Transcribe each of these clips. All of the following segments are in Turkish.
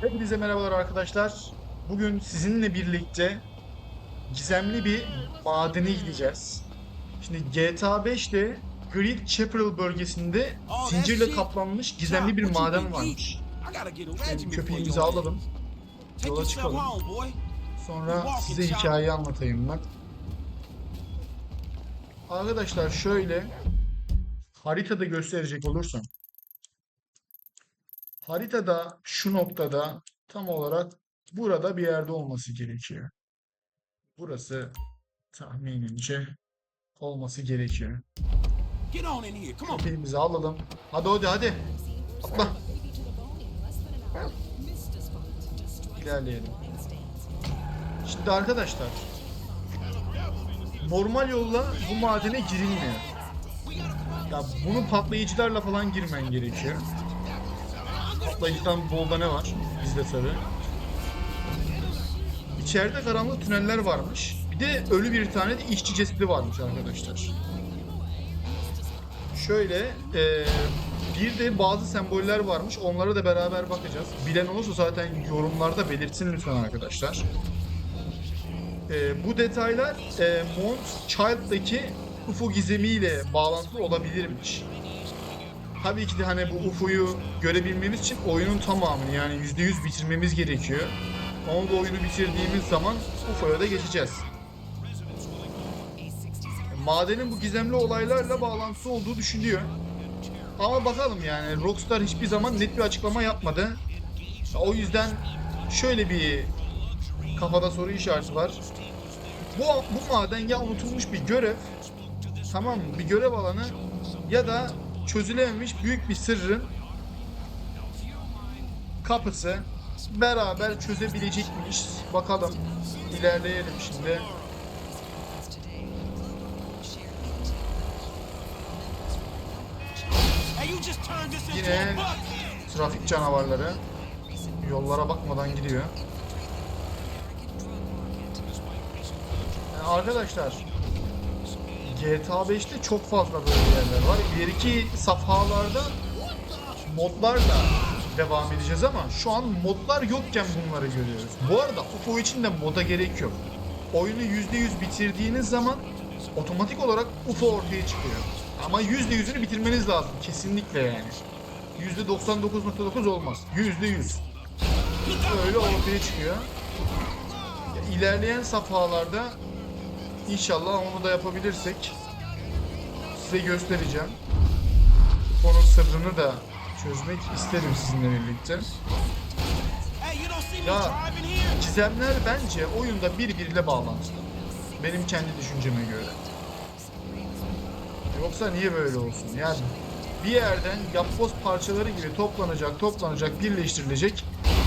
Hepinize merhabalar arkadaşlar. Bugün sizinle birlikte gizemli bir madene gideceğiz. Şimdi GTA 5'te Great Chaparral bölgesinde zincirle kaplanmış gizemli bir maden varmış. Yani köpeğimizi alalım, yola çıkalım. Sonra size hikayeyi anlatayım ben. Arkadaşlar şöyle haritada gösterecek olursam haritada şu noktada tam olarak burada bir yerde olması gerekiyor. Burası tahminimce olması gerekiyor. Köpeğimizi alalım. Hadi hadi hadi. Atla. İlerleyelim. Şimdi arkadaşlar normal yolla bu madene girilmiyor. Ya bunu patlayıcılarla falan girmen gerekiyor. Patlayıcıdan bolda ne var? Bizde tabi. İçeride karanlık tüneller varmış. Bir de ölü bir tane de işçi cesedi varmış arkadaşlar. Şöyle eee, bir de bazı semboller varmış. Onlara da beraber bakacağız. Bilen olursa zaten yorumlarda belirtsin lütfen arkadaşlar. Eee, bu detaylar eee Mont Child'daki UFO gizemiyle bağlantılı olabilirmiş. Tabii ki de hani bu UFO'yu görebilmemiz için oyunun tamamını yani %100 bitirmemiz gerekiyor. Ama bu oyunu bitirdiğimiz zaman UFO'ya da geçeceğiz. Madenin bu gizemli olaylarla bağlantısı olduğu düşünülüyor. Ama bakalım yani Rockstar hiçbir zaman net bir açıklama yapmadı. O yüzden şöyle bir kafada soru işareti var. Bu, bu maden ya unutulmuş bir görev, tamam mı? Bir görev alanı ya da çözülememiş büyük bir sırrın kapısı beraber çözebilecekmiş. Bakalım. İlerleyelim şimdi. Yine trafik canavarları yollara bakmadan gidiyor. Arkadaşlar GTA 5'te çok fazla böyle yerler var. İleriki safhalarda modlarla devam edeceğiz ama şu an modlar yokken bunları görüyoruz. Bu arada UFO için de moda gerek yok. Oyunu %100 bitirdiğiniz zaman otomatik olarak UFO ortaya çıkıyor. Ama %100'ünü bitirmeniz lazım kesinlikle yani. %99.9 olmaz. %100. Öyle ortaya çıkıyor. Ya, İlerleyen safhalarda inşallah onu da yapabilirsek size göstereceğim. Konun sırrını da çözmek isterim sizinle birlikte. Ya gizemler bence oyunda birbiriyle bağlantılı. Benim kendi düşünceme göre. Yoksa niye böyle olsun? Yani bir yerden yapboz parçaları gibi toplanacak, toplanacak, birleştirilecek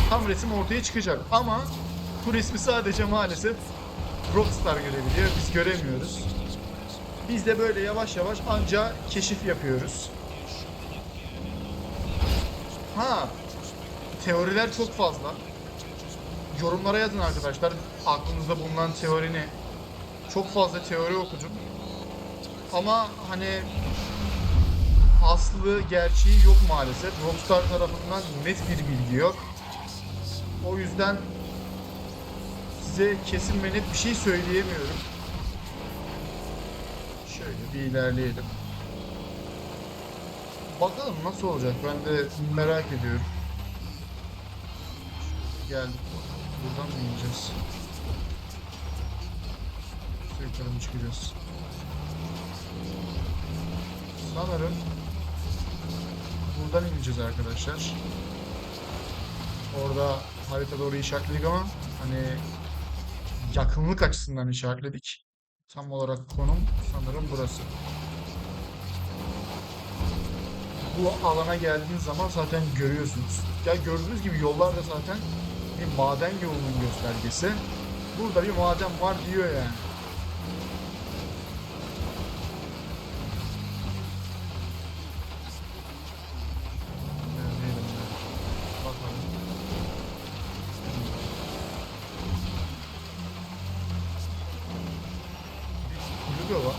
tam resim ortaya çıkacak. Ama bu resmi sadece maalesef Rockstar görebiliyor, biz göremiyoruz. Biz de böyle yavaş yavaş anca keşif yapıyoruz. Ha, teoriler çok fazla. Yorumlara yazın arkadaşlar. Aklınızda bulunan teori ne? Çok fazla teori okudum. Ama hani aslı gerçeği yok maalesef. Rockstar tarafından net bir bilgi yok. O yüzden size kesin ve net bir şey söyleyemiyorum. Şöyle bir ilerleyelim. Bakalım nasıl olacak ben de merak ediyorum. Geldik. Buradan mı ineceğiz? Mı çıkacağız? Sanırım buradan ineceğiz arkadaşlar. Orada harita doğru işaretledik ama hani yakınlık açısından işaretledik. Tam olarak konum sanırım burası. Bu alana geldiğiniz zaman zaten görüyorsunuz. Ya gördüğünüz gibi yollar da zaten bir maden yolunun göstergesi. Burada bir maden var diyor yani. Bu da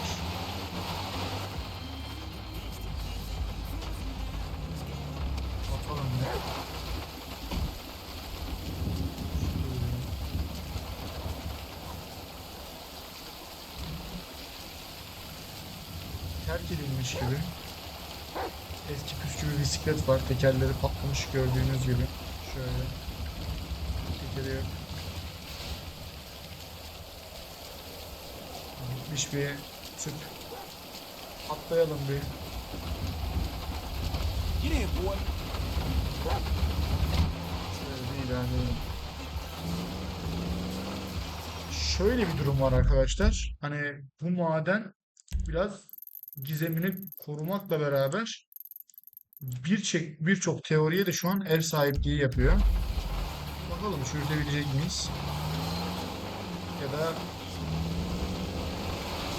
Terk edilmiş gibi. Eski püskü bir bisiklet var. Tekerleri patlamış gördüğünüz gibi. Şöyle. Gitmiş bir tüp. Atlayalım bir. İn, boy. Şöyle bir ilerleyelim. Şöyle bir durum var arkadaşlar. Hani bu maden biraz gizemini korumakla beraber birçok birçok teoriye de şu an ev sahipliği yapıyor. Bakalım çürütebilecek miyiz? Ya da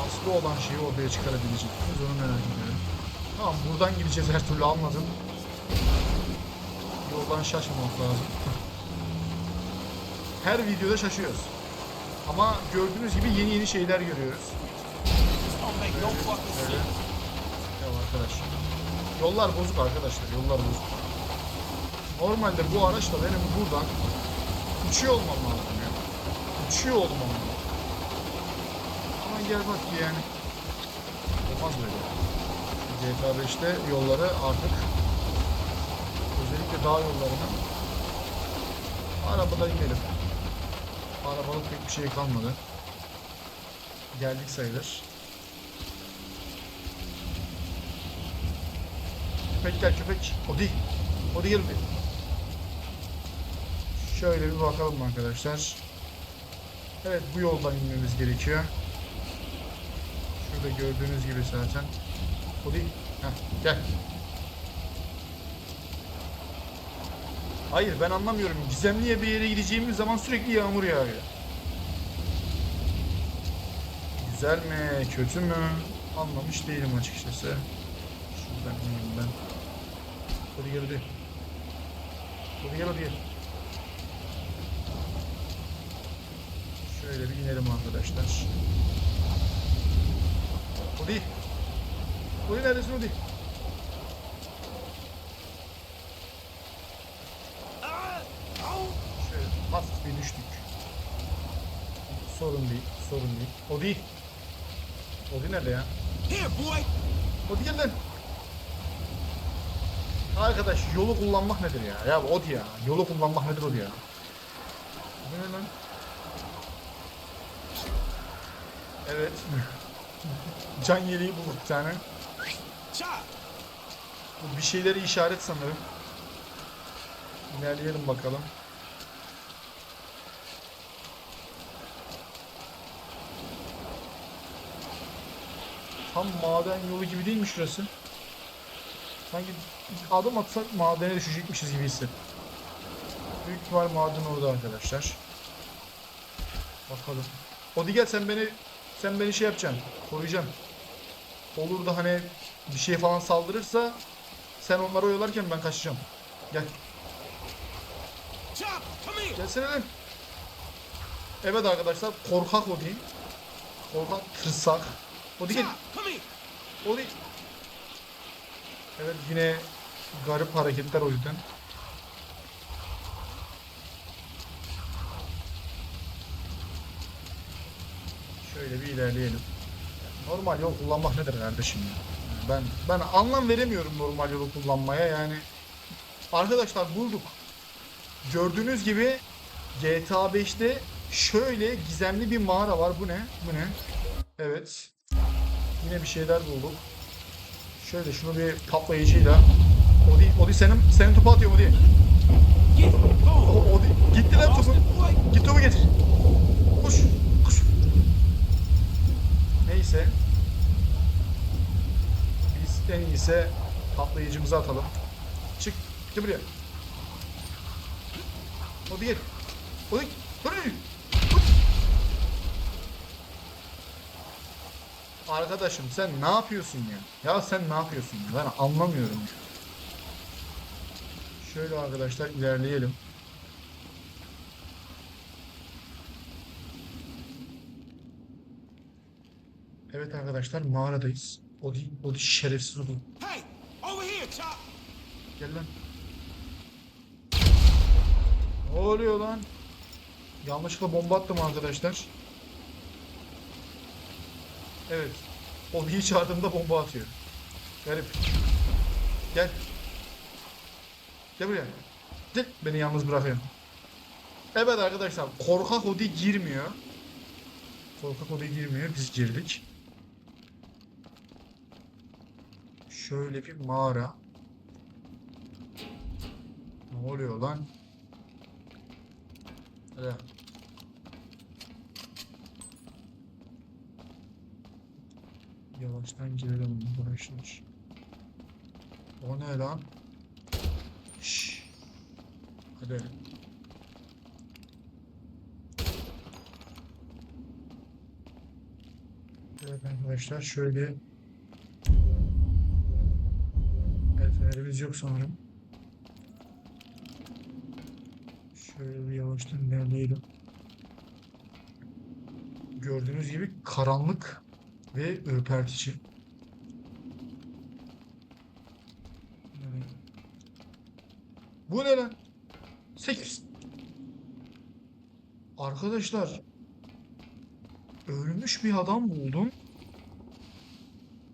aslı olan şeyi ortaya çıkarabilecek miyiz? Onu merak ediyorum. Tamam buradan gideceğiz her türlü anladım. Yoldan şaşmamak lazım. Her videoda şaşıyoruz. Ama gördüğünüz gibi yeni yeni şeyler görüyoruz. This don't make no fucking Öyle. sense. Ya arkadaş. Yollar bozuk arkadaşlar. Yollar bozuk. Normalde bu araçla benim buradan uçuyor olmam lazım ya. Uçuyor olmam lazım. Gel bak yani. Olmaz böyle. GTA 5'te yolları artık özellikle dağ yollarına arabada inelim. Arabalık pek bir şey kalmadı. Geldik sayılır. Köpek gel köpek. O değil. O değil mi? Şöyle bir bakalım arkadaşlar. Evet bu yoldan inmemiz gerekiyor. Şurada gördüğünüz gibi zaten. O değil. Heh, gel. Hayır ben anlamıyorum. Gizemliye bir yere gideceğimiz zaman sürekli yağmur yağıyor. Güzel mi, kötü mü? Anlamış değilim açıkçası. Şuradan ineyim ben. Hadi gel hadi. Hadi gel hadi gel. Şöyle bir inelim arkadaşlar. Hadi. Hadi neredesin hadi. Şöyle hafif bir düştük. Sorun değil, sorun değil. O değil. O değil nerede ya? Here, boy. O değil lan. Arkadaş yolu kullanmak nedir ya? Ya o ya. Yolu kullanmak nedir o ya? Bu ne lan? Evet. Can yeleği bulduk bir tane. Bu bir şeyleri işaret sanırım. İlerleyelim bakalım. Tam maden yolu gibi değil mi şurası? Sanki adım atsak madene düşecekmişiz gibi hissettim. Büyük ihtimal maden orada arkadaşlar. Bakalım. Odi gel sen beni sen beni şey yapacaksın. Koruyacaksın. Olur da hani bir şey falan saldırırsa sen onları oyalarken ben kaçacağım. Gel. Gelsene lan. Evet arkadaşlar korkak Odi. Korkak tırsak. Chop. Come here. Odi. Evet yine garip hareketler o yüzden. Şöyle bir ilerleyelim. Normal yol kullanmak nedir kardeşim ya? Ben ben anlam veremiyorum normal yolu kullanmaya yani. Arkadaşlar bulduk. Gördüğünüz gibi GTA 5'te şöyle gizemli bir mağara var. Bu ne? Bu ne? Evet. Yine bir şeyler bulduk. Şöyle şunu bir patlayıcıyla. Odi, Odi senin, senin topu atıyor Odi. O, on. Odi, gitti lan topu. Git topu getir. Koş. Neyse. Biz en iyisi patlayıcımızı atalım. Çık, gel buraya. Odi gel. Odi, Odi. Arkadaşım sen ne yapıyorsun ya? Ya sen ne yapıyorsun? ya? Ben anlamıyorum. Şöyle arkadaşlar ilerleyelim. Evet arkadaşlar mağaradayız. O değil, o değil şerefsiz oldu. Hey, over here, Chop. Gel lan. Ne oluyor lan? Yanlışlıkla bomba attım arkadaşlar. Evet. Hodi'yi çağırdığımda bomba atıyor. Garip. Gel. Gel buraya. Gel. Beni yalnız bırakıyor. Evet arkadaşlar korkak Hodi girmiyor. Korkak Hodi girmiyor. Biz girdik. Şöyle bir mağara. Ne oluyor lan? Hadi. Yavaştan girelim arkadaşlar. O ne lan? Şşş. Hadi. Evet arkadaşlar şöyle Fenerimiz yok sanırım. Şöyle bir yavaştan ilerleyelim. Gördüğünüz gibi karanlık ve ürpertici. Bu ne lan? 8. Arkadaşlar ölmüş bir adam buldum.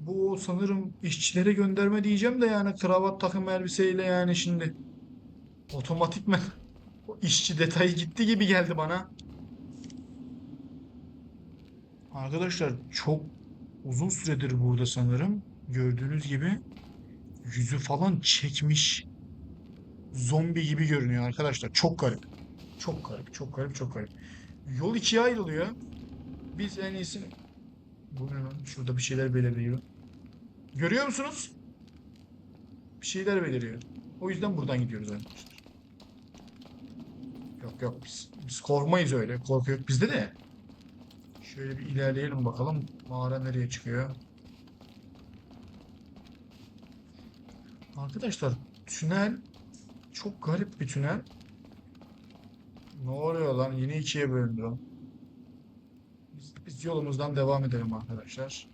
Bu sanırım işçilere gönderme diyeceğim de yani kravat takım elbiseyle yani şimdi otomatikmen o işçi detayı gitti gibi geldi bana. Arkadaşlar çok uzun süredir burada sanırım. Gördüğünüz gibi yüzü falan çekmiş. Zombi gibi görünüyor arkadaşlar. Çok garip. Çok garip, çok garip, çok garip. Yol ikiye ayrılıyor. Biz en iyisi... Bu? Şurada bir şeyler belirliyor. Görüyor musunuz? Bir şeyler beliriyor. O yüzden buradan gidiyoruz arkadaşlar. Yok yok biz, biz korkmayız öyle. Korku yok bizde de. Şöyle bir ilerleyelim bakalım. Mağara nereye çıkıyor? Arkadaşlar tünel çok garip bir tünel. Ne oluyor lan? Yine ikiye bölündü. Yolumuzdan devam edelim arkadaşlar.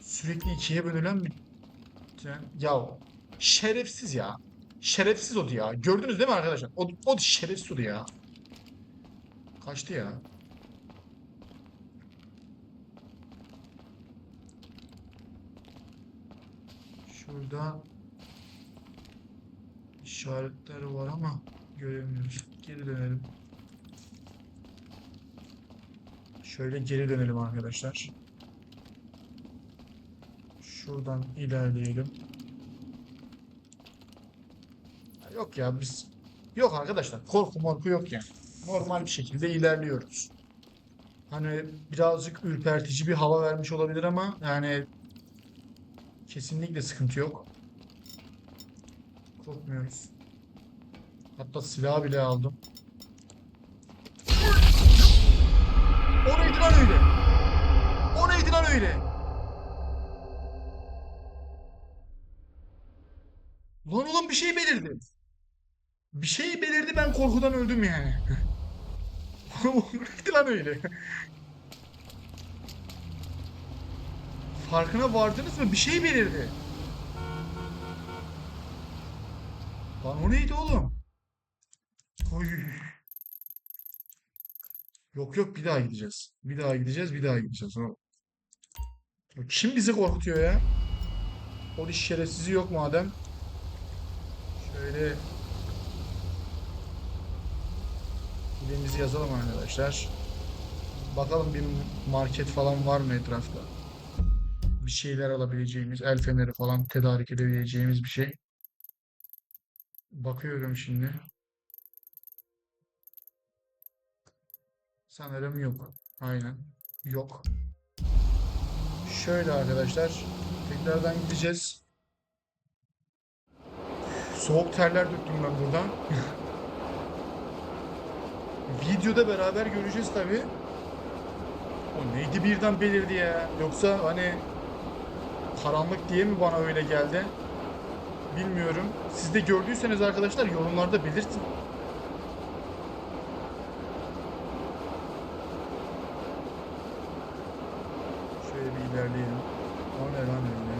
Sürekli ikiye bölünen bir. Ya şerefsiz ya. Şerefsiz odu ya. Gördünüz değil mi arkadaşlar? O, o şerefsiz odu ya. Kaçtı ya. Şurada işaretler var ama göremiyoruz. Geri dönelim. Şöyle geri dönelim arkadaşlar. Şuradan ilerleyelim. Yok ya biz yok arkadaşlar korku morku yok yani. Normal bir şekilde ilerliyoruz. Hani birazcık ürpertici bir hava vermiş olabilir ama yani kesinlikle sıkıntı yok. Korkmuyoruz. Hatta silah bile aldım. O neydi lan öyle? O neydi lan öyle? Lan oğlum bir şey belirdi. Bir şey belirdi ben korkudan öldüm yani. o neydi lan öyle? Farkına vardınız mı? Bir şey belirdi. Lan o neydi oğlum? Oy. Yok yok bir daha gideceğiz. Bir daha gideceğiz, bir daha gideceğiz. O. O Kim bizi korkutuyor ya? O iş şerefsizi yok madem. Şöyle Dilimizi yazalım arkadaşlar. Bakalım bir market falan var mı etrafta? Bir şeyler alabileceğimiz, el feneri falan tedarik edebileceğimiz bir şey. Bakıyorum şimdi. Sanırım yok. Aynen. Yok. Şöyle arkadaşlar. Tekrardan gideceğiz. Soğuk terler döktüm ben buradan. Videoda beraber göreceğiz tabi. O neydi birden belirdi ya? Yoksa hani karanlık diye mi bana öyle geldi? Bilmiyorum. Siz de gördüyseniz arkadaşlar yorumlarda belirtin. Şöyle bir ilerleyelim. O ne lan öyle?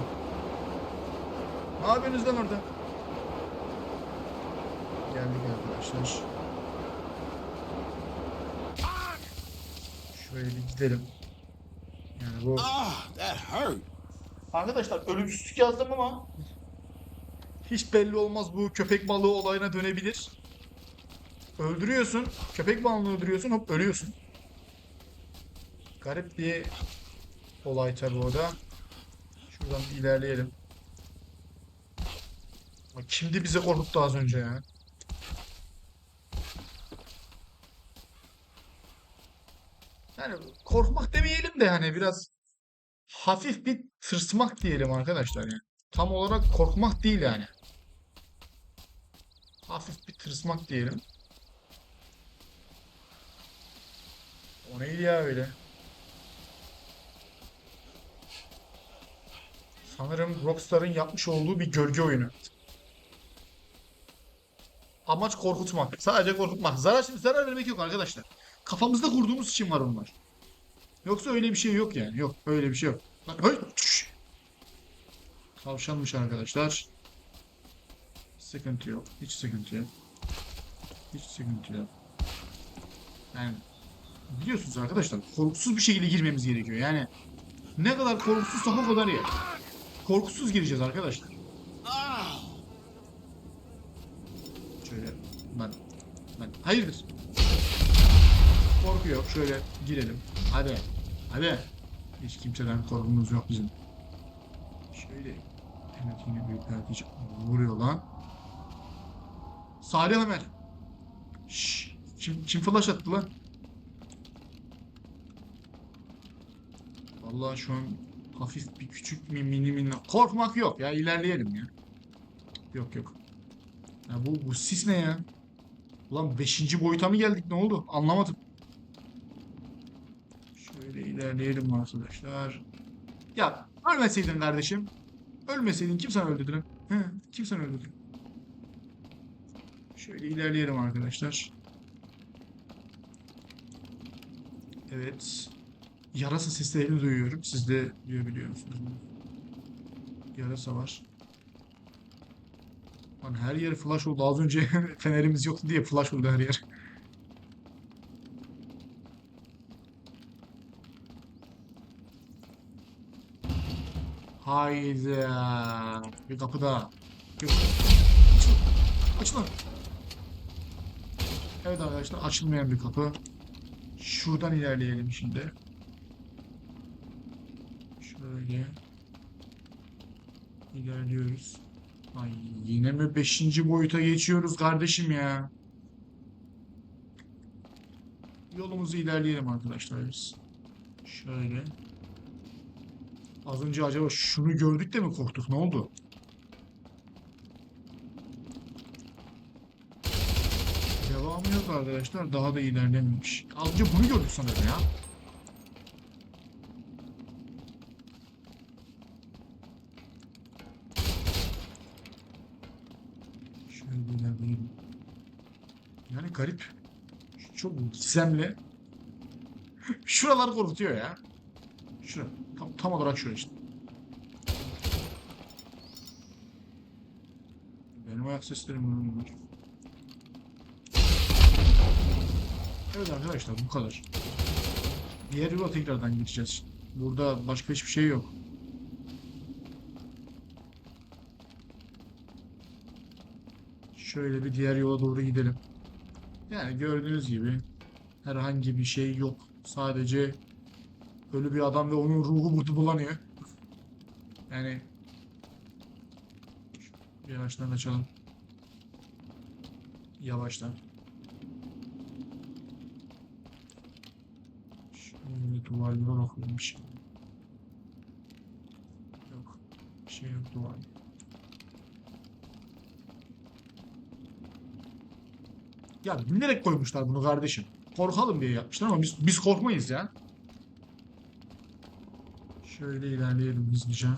Yapıyorsunuz lan orada? Geldik arkadaşlar. Şöyle bir gidelim. Yani bu Ah, that hurt. Arkadaşlar ölümsüzlük yazdım ama hiç belli olmaz bu köpek balığı olayına dönebilir. Öldürüyorsun, köpek balığını öldürüyorsun, hop ölüyorsun. Garip bir olay tabii o da. Şuradan ilerleyelim. Kimdi bize korkuttu az önce ya? Yani korkmak demeyelim de yani biraz hafif bir tırsmak diyelim arkadaşlar yani. Tam olarak korkmak değil yani. Hafif bir tırsmak diyelim. O neydi ya öyle? Sanırım Rockstar'ın yapmış olduğu bir gölge oyunu. Amaç korkutmak. Sadece korkutmak. Zarar, zarar vermek yok arkadaşlar. Kafamızda kurduğumuz için var onlar. Yoksa öyle bir şey yok yani. Yok öyle bir şey yok. Lan, hey. Tavşanmış arkadaşlar. Sıkıntı yok. Hiç sıkıntı yok. Hiç sıkıntı yok. Yani biliyorsunuz arkadaşlar korkusuz bir şekilde girmemiz gerekiyor. Yani ne kadar korkusuzsak o kadar iyi. Korkusuz gireceğiz arkadaşlar. Ben ben hayırdır? Korku yok. Şöyle girelim. Hadi. Hadi. Hiç kimseden korkumuz yok bizim. Şöyle. Evet yine büyük bir ateş vuruyor lan. Salih Ömer. Şşş. Kim, kim flash attı lan? Vallahi şu an hafif bir küçük bir mini mini korkmak yok ya ilerleyelim ya. Yok yok. Ya bu, bu sis ne ya? Ulan 5. boyuta mı geldik ne oldu? Anlamadım. Şöyle ilerleyelim arkadaşlar. Ya ölmeseydin kardeşim. Ölmeseydin kim sana öldürdü lan? He, kim sana öldürdü? Şöyle ilerleyelim arkadaşlar. Evet. Yarasa seslerini duyuyorum. Siz de duyabiliyor musunuz? Yarasa var. Lan her yer flash oldu. Az önce fenerimiz yoktu diye flash oldu her yer. Haydi. Bir kapı daha. Bir... Lan. Evet arkadaşlar açılmayan bir kapı. Şuradan ilerleyelim şimdi. Şöyle. İlerliyoruz. Ay yine mi 5. boyuta geçiyoruz kardeşim ya? Yolumuzu ilerleyelim arkadaşlar biz. Şöyle. Az önce acaba şunu gördük de mi korktuk? Ne oldu? Devamı yok arkadaşlar. Daha da ilerlememiş. Az önce bunu gördük sanırım ya. Şöyle ilerleyelim. Garip. Çok gizemli. Şuralar korkutuyor ya. Şura. Tam, tam olarak şura işte. Benim ayak seslerim. Evet arkadaşlar bu kadar. Diğer yola tekrardan gideceğiz. Burada başka hiçbir şey yok. Şöyle bir diğer yola doğru gidelim. Yani gördüğünüz gibi herhangi bir şey yok. Sadece ölü bir adam ve onun ruhu burada dolanıyor. Yani yavaştan açalım. Yavaştan. Şöyle duvarlara bakalım bir şey. Yok. Bir şey yok duvar. Ya bilerek koymuşlar bunu kardeşim. Korkalım diye yapmışlar ama biz biz korkmayız ya. Şöyle ilerleyelim hızlıca.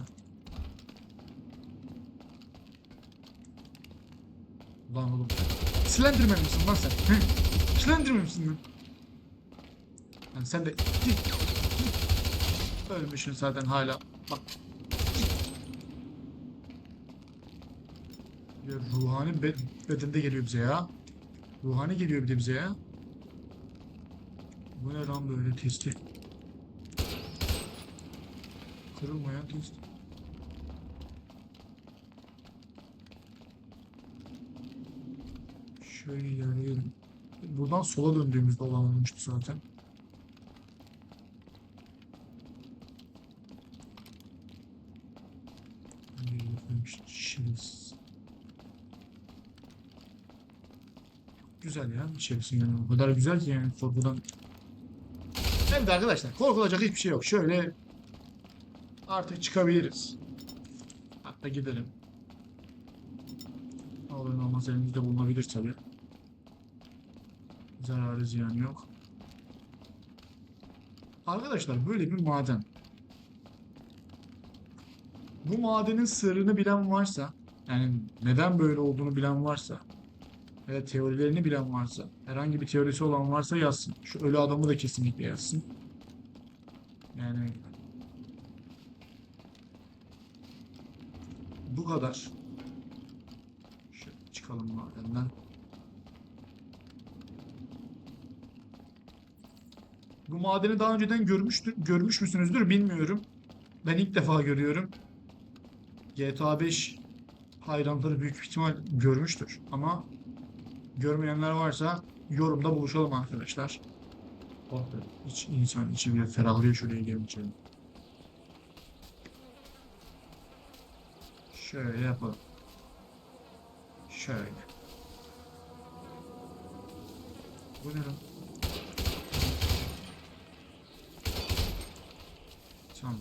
Ulan oğlum. Slenderman misin lan sen? Slenderman misin lan? Lan sen de git. Ölmüşsün zaten hala. Bak. Ya ruhani be bedende geliyor bize ya. Ruhani geliyor bir de bize ya. Bu ne lan böyle testi? Kırılmayan test. Şöyle ilerleyelim. Buradan sola döndüğümüzde olan olmuştu zaten. Güzel ya içerisi yani o kadar güzel ki yani korkudan. Evet arkadaşlar korkulacak hiçbir şey yok. Şöyle artık çıkabiliriz. Hatta gidelim. Olur olmaz elimizde bulunabilir tabi. Zararı ziyanı yok. Arkadaşlar böyle bir maden. Bu madenin sırrını bilen varsa, yani neden böyle olduğunu bilen varsa, veya teorilerini bilen varsa, herhangi bir teorisi olan varsa yazsın. Şu ölü adamı da kesinlikle yazsın. Yani bu kadar. Şöyle çıkalım madenden. Bu madeni daha önceden görmüştür, görmüş müsünüzdür bilmiyorum. Ben ilk defa görüyorum. GTA 5 hayranları büyük ihtimal görmüştür ama görmeyenler varsa yorumda buluşalım arkadaşlar. Oh be, iç, insan içi bir ferahlıyor şuraya gelince. Şöyle yapalım. Şöyle. Bu ne lan? Tamam.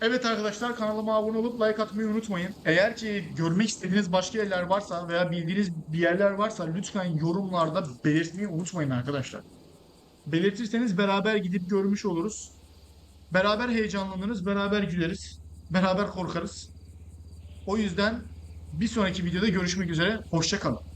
Evet arkadaşlar kanalıma abone olup like atmayı unutmayın. Eğer ki görmek istediğiniz başka yerler varsa veya bildiğiniz bir yerler varsa lütfen yorumlarda belirtmeyi unutmayın arkadaşlar. Belirtirseniz beraber gidip görmüş oluruz. Beraber heyecanlanırız, beraber güleriz, beraber korkarız. O yüzden bir sonraki videoda görüşmek üzere. Hoşça kalın.